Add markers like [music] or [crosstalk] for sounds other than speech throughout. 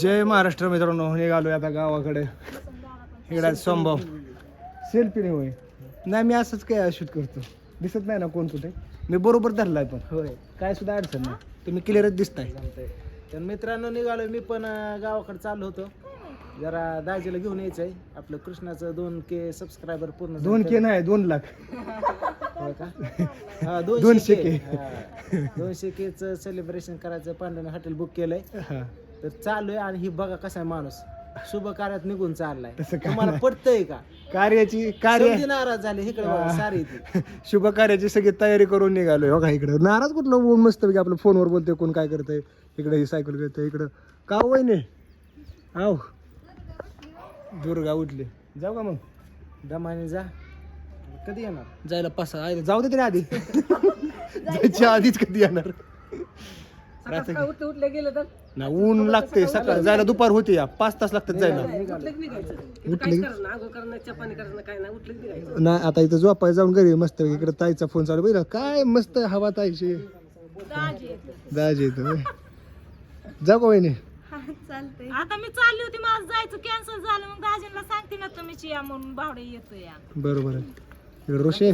जय महाराष्ट्र मित्रांनो निघालो आता गावाकडे. इकडे संभव. सेल्फी नाही होय. नाही मी असंच काय शूट करतो. दिसत नाही ना कोण कुठे? मी बरोबर धरलाय पण. होय. काय सुद्धा अडचण नाही. तुम्ही क्लिअरच दिसताय. तर मित्रांनो निघालो मी पण गावाकडे चाललो होतो. जरा दाजीला घेऊन यायचंय. आपलं कृष्णाचं दोन के सबस्क्रायबर पूर्ण. दोन के नाही दोन लाख. [laughs] हा दोनशे के. हा. दोनशे केच सेलिब्रेशन करायचं. पांढऱ्याने हॉटेल बुक केलंय. हा. तर चालू आहे आणि ही बघा कसा आहे माणूस. शुभ कार्यात निघून चाललाय. तसं काय तुम्हाला नाही. पटतंय का? कार्याची कार्य समधी नाराज झाले इकडे बघा सारी [laughs] शुभ कार्याची सगळी तयारी करून निघालोय. हो का इकडे? नाराज कुठलं? ऊन मस्त की आपलं फोनवर बोलतोय कोण काय करतंय? इकडे ही सायकल करतोय इकडं. का वय आव. दुर्गा उठली. जाऊ का मग? दमाने जा. कधी येणार? जायला आहे. जाऊ दे तरी आधी. [laughs] [laughs] जायच्या आधीच कधी येणार? रात्री- उठले उठले गेलं तर? ना ऊन लागते सकाळ जायला दुपार होते या पाच तास लागतात जायला. उठलं की निघायचं उठले काहीच करायचं ना आंघोळ काय नाही उठलं की निघायचं नाही आता इथं झोपाय जाऊन घरी मस्त इकडे ताईचा फोन चालू बघितलं काय मस्त हवा ताईची. दाजी येतो. जाऊ का वहिनी? आता मी चालली होती माझं जायचं कॅन्सल झालं. मग दाजींना सांगते ना तुम्हीच या म्हणून भावडे येतो या. बरोबर आहे. इकडे ऋषी.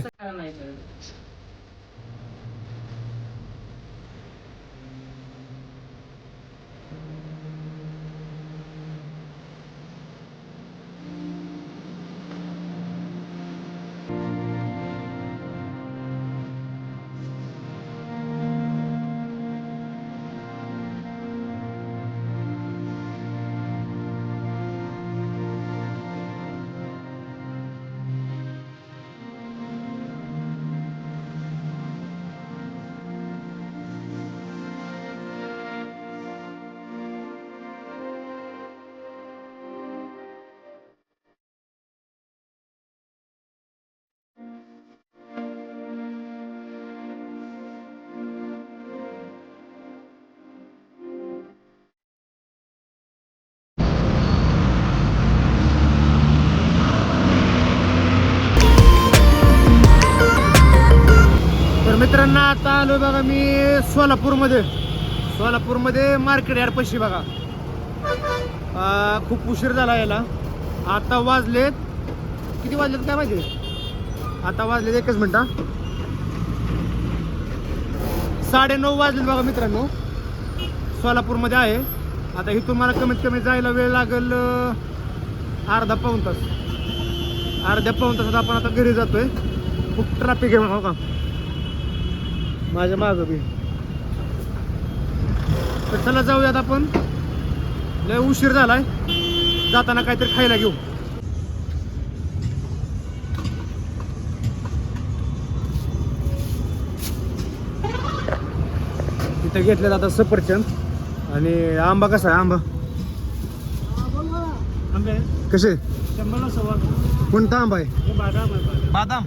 आता आलो बघा मी सोलापूरमध्ये. सोलापूरमध्ये मार्केट यार पशी बघा. खूप उशीर झाला याला. आता वाजलेत. किती वाजलेत काय माहिती? आता वाजलेत एकच मिनटा साडे नऊ वाजलेत बघा मित्रांनो. सोलापूरमध्ये आहे. आता इथून मला कमीत कमी जायला वेळ लागेल अर्धा पाऊण तास. अर्ध्या पाऊण तासात आपण आता घरी जातोय. खूप ट्रॅफिक आहे बघा. माझ्या मागं बी. तर चला जाऊयात आपण. लय उशीर झालाय. जाताना काहीतरी खायला घेऊ. तिथे घेतले आता सफरचंद. आणि आंबा कसा आहे आंबा? कसे? कोणता आंबा आहे? हे बादाम आहे. बादाम. बादाम.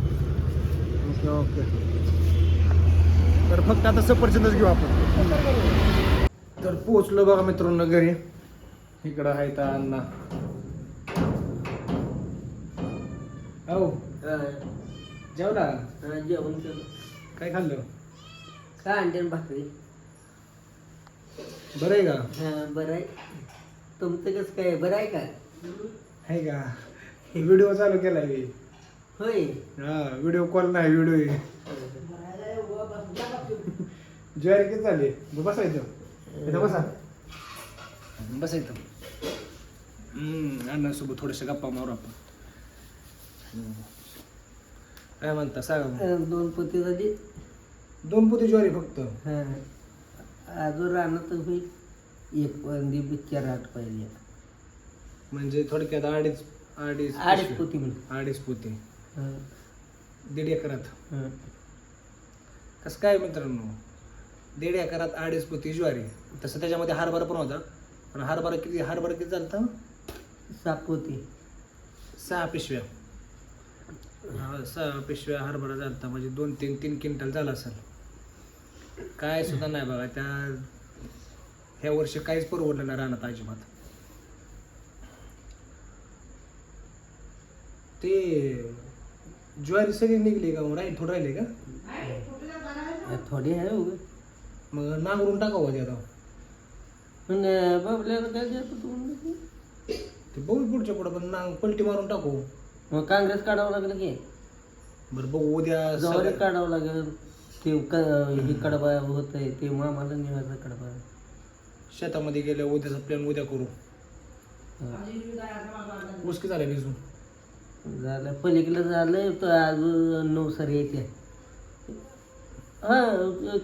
Okay okay. तर फक्त आता सफरचंदच घेऊ आपण. तर पोचलो बघा मित्रांनो घरी. इकडं आहे तर अण्णा. हो जेवला? जेवण काय खाल्लं? काय अंड्यान भाकरी. बरं आहे का? हा बरं आहे. तुमचं कसं काय? बरं आहे का? आहे का? व्हिडिओ चालू केलाय. होय. हा व्हिडिओ कॉल नाही व्हिडिओ ज्वारी किती झाली? बसायचं इथं. बसा. बसायचं हम्म अण्णासोबत थोडेसे गप्पा मारू आपण. काय म्हणता सांगा. अं, दोन पोती झाली. दोन पोती ज्वारी फक्त. हा. अजून राहणार होईल. एक पंदी बिचार आठ पाहिजे म्हणजे थोडक्यात अडीच अडीच अडीच पिशव्या. पोती म्हणजे अडीच पोती. हा, दीड एकरात. हा. कसं काय मित्रांनो? दीड एकरात अडीच पोती ज्वारी. तसं त्याच्यामध्ये हरभरा पण होता. पण हरभरा किती हरभरा किती झालता? सहा पोती. सहा पिशव्या. हा सहा पिशव्या हरभरा झालता. म्हणजे दोन तीन तीन क्विंटल झाला असेल. काय सुद्धा नाही बघा त्या ह्या वर्षी काहीच परवडलं नाही रानात अजिबात. ते ज्वारी सगळी निघली का मग राहील थोडं राहिले का? थोडी आहे. मग नांगरून टाकावं ते आता. पण बाबल्याला काय तुम्ही ते बघू पुढच्या पुढं पण नांग पलटी मारून टाकू. मग काँग्रेस काढावं लागलं की? बरं बघू उद्या जवारी सगळ्या- काढावं लागेल. ते क- हे कडबा होत आहे ते मामाला निघायचं कडबा. शेतामध्ये गेल्या उद्याचा प्लॅन उद्या करू. मुश्किल झालं भिजून झालं पलीकडे झालं तर अजून नऊ सर येते हा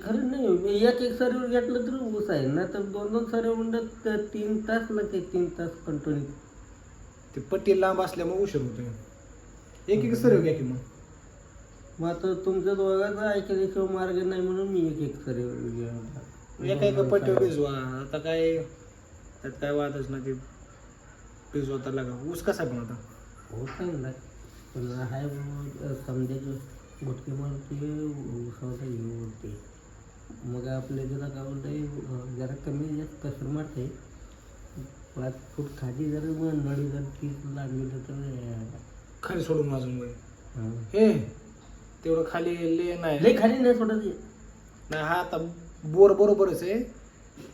खरं नाही एक एक सरीवर घेतलं तर ऊस आहे. ना तर दोन दोन सरी म्हणलं तर तीन तास लागते तीन तास कंटिन्यू. ते पट्टी लांब असल्यामुळे उशीर होतोय. एक एक सर घ्या की मग. मग आता तुमच्या दोघांचा ऐकल्याशिवाय मार्ग नाही म्हणून मी एक एक सरीवर घेऊन एका एका पट्टीवर भिजवा. आता काय त्यात काय वादच नाही ते भिजवा तर लागा. ऊस कसा पण आता? होत नाही पण समजायचं. गुटके मारते उसावता हे उडते मग आपल्या जरा काय म्हणते जरा कमी जास्त कसर मारते पाच फूट खाली जर नळी जर तीस लागली तर खाली सोडून अजून हा. तेवढं खाली ले नाही. लई खाली नाही सोडत. नाही हा आता बोर बरोबरच आहे.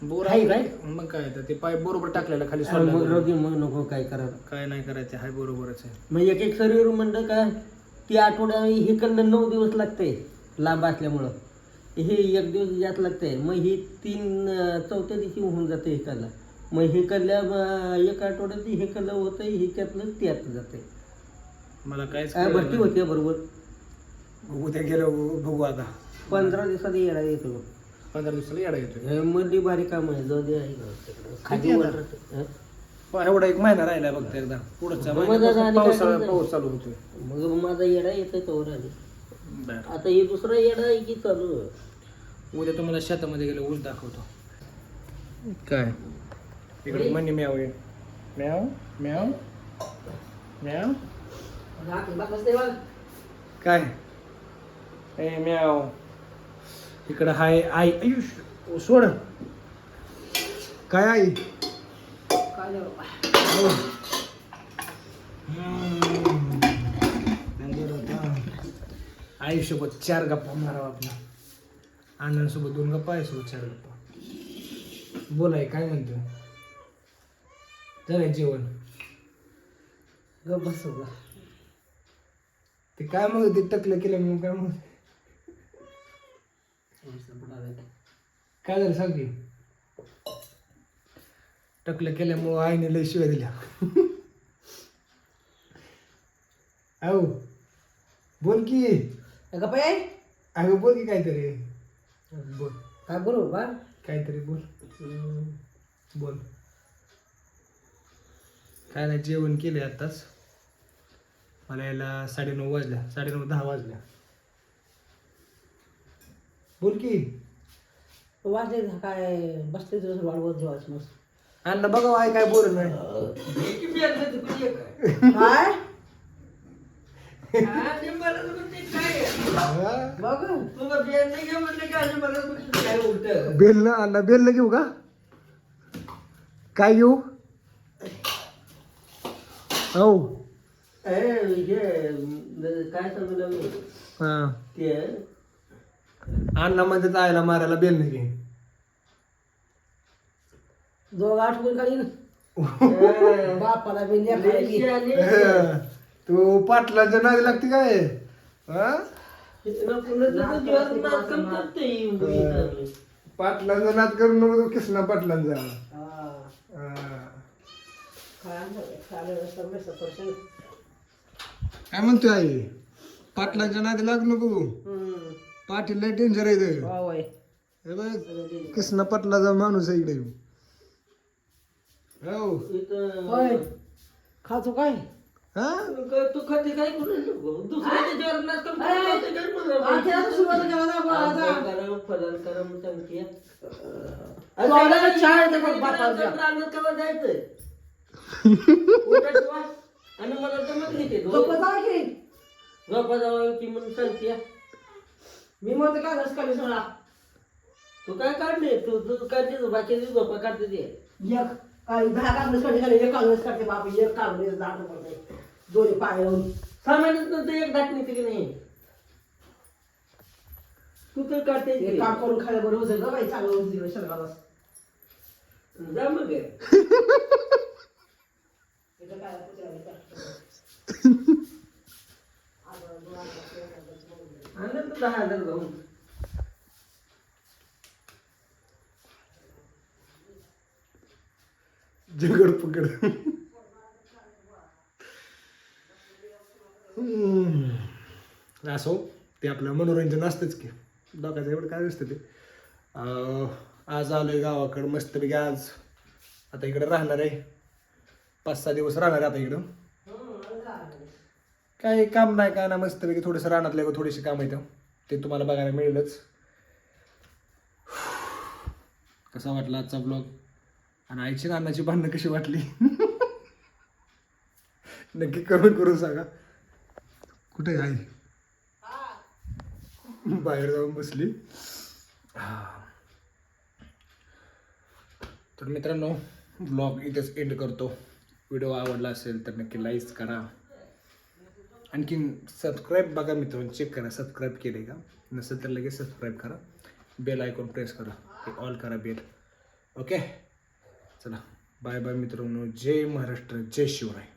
बोर आहे काय? मग काय तर ते पाईप बरोबर टाकलेला खाली आणि मग सोडला रोगी मग नको काय करा काय नाही करायचं हाय बरोबरच आहे. मग एक एक शरीर म्हणलं का ती आठवड्या हे कडनं नऊ दिवस लागते लांब असल्यामुळं. हे एक दिवस जास्त लागते. मग ही तीन चौथ्या दिवशी होऊन जाते हे कडला मग हे कडल्या अं, एक आठवड्यात हे कडलं होतं हे त्यातलं त्यात जाते. मला काय भरती. होते बरोबर. उद्या गेलो बघू आता. पंधरा दिवसात येडा येतो. पंधरा दिवसाला येडा येतोय. हे मधली बारीक काम आहे जाऊ दे? खाली एवढा एक महिना राहिलाय बघता एकदा. पुढच्या मग महिन्यापासून आणि काय पावसाळा करायचं? पाऊस चालू होतोय. मग माझा येडा येतोय तोवर आली बर. आता हे दुसरा येडा आहे की चालू? आहे? उद्या तुम्हाला शेतामध्ये गेलो ऊस दाखवतो. काय? इकडे मनी म्याव आहे म्याव म्याव म्याव. काय? ए म्याव. इकडं हाय आई. आयुष ओ, सोड. काय आई हो. हम्म. नंतर होता. आईसोबत चार गप्पा मारावा आपला आनंदसोबत दोन गप्पा आईसोबत चार गप्पा. बोलाय काय म्हणतो झालंय जेवण? गप्प उगा. ते काय मग ते टकलं केलं मग काय मग? काय झालं सांग की? टकलं केल्यामुळं आईने लय शिव्या दिल्या. अहो बोल की. अगं बोल की काहीतरी. बोल. काय बरोबर बा काहीतरी बोल. बोल. काय नाही जेवण केले आत्ताच. मला यायला साडेनऊ वाजल्या साडेनऊ दहा वाजल्या. बोल की. वाजले काय बसले दिवस वाढवत जेवायचं मस्त. अण्णा बघा आई काय बोल नाही काय? बेल ना अण्णा बेल घेऊ का? काय घेऊ? हो काय सांगू मी हा. ते अण्णा म्हणतात आईला मारायला बेल नाही घे. दोघ आठवण काढी [laughs] बापाला [laughs] तू पाटलाच्या नादी लागते काय? हा? पाटलांचा नाद करू नको तू कृष्णा पाटलांचा. हा. काय म्हणतोय आई? पाटलांच्या नादी लाग नको. पाटील लय डेंजर आहे कृष्णा पाटलाचा माणूस आहे इकडे. हो खातो काय? हा? तू खाते काय दुसऱ्याच्या जेवणात कम करते काय म्हणलं? फलन करम सांगते. रानात केव्हा जायचंय? उठायचं वास. आणि मला जमत नाही ते. झोपा जावं की? म्हणून सांगते. मी म्हणतो काय रस काढले सगळा तू काय काढले तू तू काढते बाकीची झोपा काढते ते. एक. काही दहा एक कागद काढते बाप एक दोन्ही पाय लावून. नंतर एक दाट निघते की नाही? तू तर काढते काम करून खायला बरं होतं बाई चांगलं होतं तिकडे शर्गाला जा मग. आणलं तर दहा हजार जाऊन जगड पकड असो ते आपलं मनोरंजन असतंच की. डोक्याचं एवढं काय नसतं ते. आज आलोय गावाकडं मस्तपैकी आज आता इकडं राहणार आहे. पाच सहा दिवस राहणार आहे आता इकडं. काही काम नाही काय ना मस्तपैकी थोडंसं रानातलं थोडीशी काम येतं ते तुम्हाला बघायला मिळेलच. कसा वाटला आजचा ब्लॉग आणि आईची नानाची भांडणं कशी वाटली? नक्की कमेंट करून सांगा. कुठे आहे आई? बाहेर जाऊन बसली. तर मित्रांनो ब्लॉग इथेच एंड करतो. व्हिडिओ आवडला असेल तर नक्की लाईक करा. आणखीन सबस्क्राईब बघा मित्रांनो चेक करा. सबस्क्राईब केले का? नसेल तर लगेच सबस्क्राईब करा. बेल आयकॉन प्रेस करा. ऑल करा बेल ओके चला. बाय बाय मित्रांनो. जय महाराष्ट्र जय शिवराय.